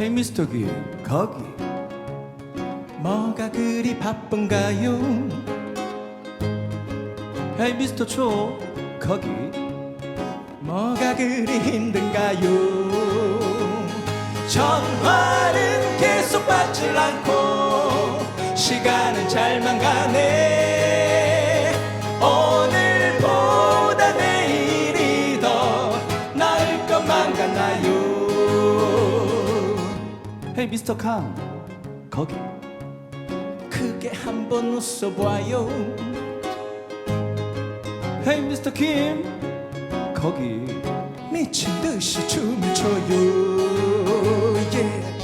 헤이 미스터 기 거기 뭐가 그리 바쁜가요? 헤이 미스터 초 거기 뭐가 그리 힘든가요? 전화는 계속 받질 않고 시간은 잘만 가네 헤이 미스터 康거기. 크게 한번 웃어봐요. 헤이 미스터 김 거기. 미친 듯이 춤을 춰요. Yeah.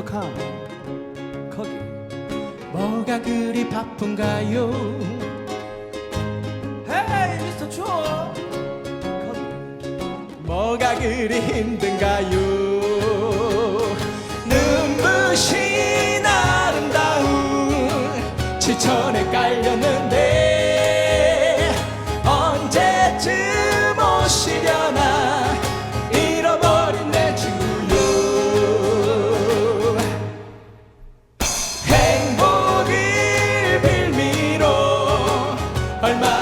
미스터 康거기 뭐가 그리 바쁜가요? 헤이 미스터 초 거기 뭐가 그리 힘든가요? 눈부신 아름다움 지천에 깔렸는데 언제쯤 오시려나 얼마